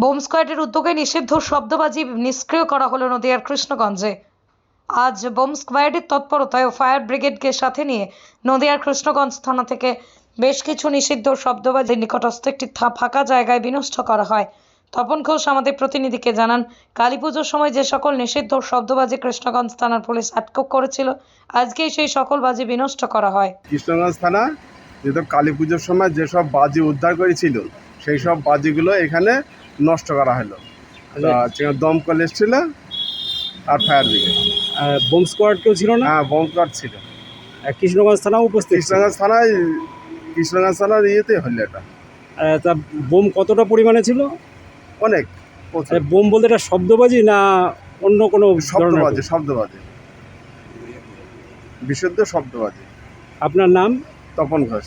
Bomb স্কোয়াডের উদ্যোগে নিষিদ্ধ শব্দবাজি নিষ্ক্রিয় করা হলো নদিয়ার কৃষ্ণগঞ্জে। আজ বোম স্কোয়াডের তৎপরতায় ও ফায়ার ব্রিগেডকে সাথে নিয়ে নদিয়ার কৃষ্ণগঞ্জ থানা থেকে বেশ কিছু নিষিদ্ধ শব্দবাজি নিকটস্থ একটি থা- ফাঁকা জায়গায় বিনষ্ট করা হয়। তপন ঘোষ আমাদের প্রতিনিধিকে জানান কালী পুজোর সময় যে সকল নিষিদ্ধ শব্দবাজি কৃষ্ণগঞ্জ থানার পুলিশ আটক করেছিল আজকেই সেই সকল বাজি বিনষ্ট করা হয়। কৃষ্ণগঞ্জ থানা যেহেতু কালী পুজোর সময় যেসব বাজি উদ্ধার করেছিল সেই সব বাজিগুলো এখানে নষ্ট করা হলো। তা দমকল এসেছিল আর ফায়ার ব্রিগেড। বোম স্কোয়াড কেউ ছিল না? হ্যাঁ স্কোয়াড ছিল। কৃষ্ণগঞ্জ থানাও উপস্থিত। কৃষ্ণগঞ্জ থানায় কৃষ্ণগঞ্জ থানার ইয়েতে হলো এটা তা বোম কতটা পরিমাণে ছিল? অনেক। বোম বলতে এটা শব্দবাজি না অন্য কোনো শব্দবাজি শব্দবাজি। বিশুদ্ধ শব্দবাজি। আপনার নাম? তপন ঘোষ।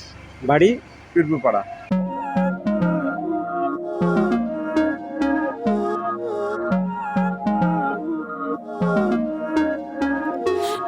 বাড়ি? Pirpupara.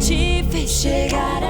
te fez chegar aqui?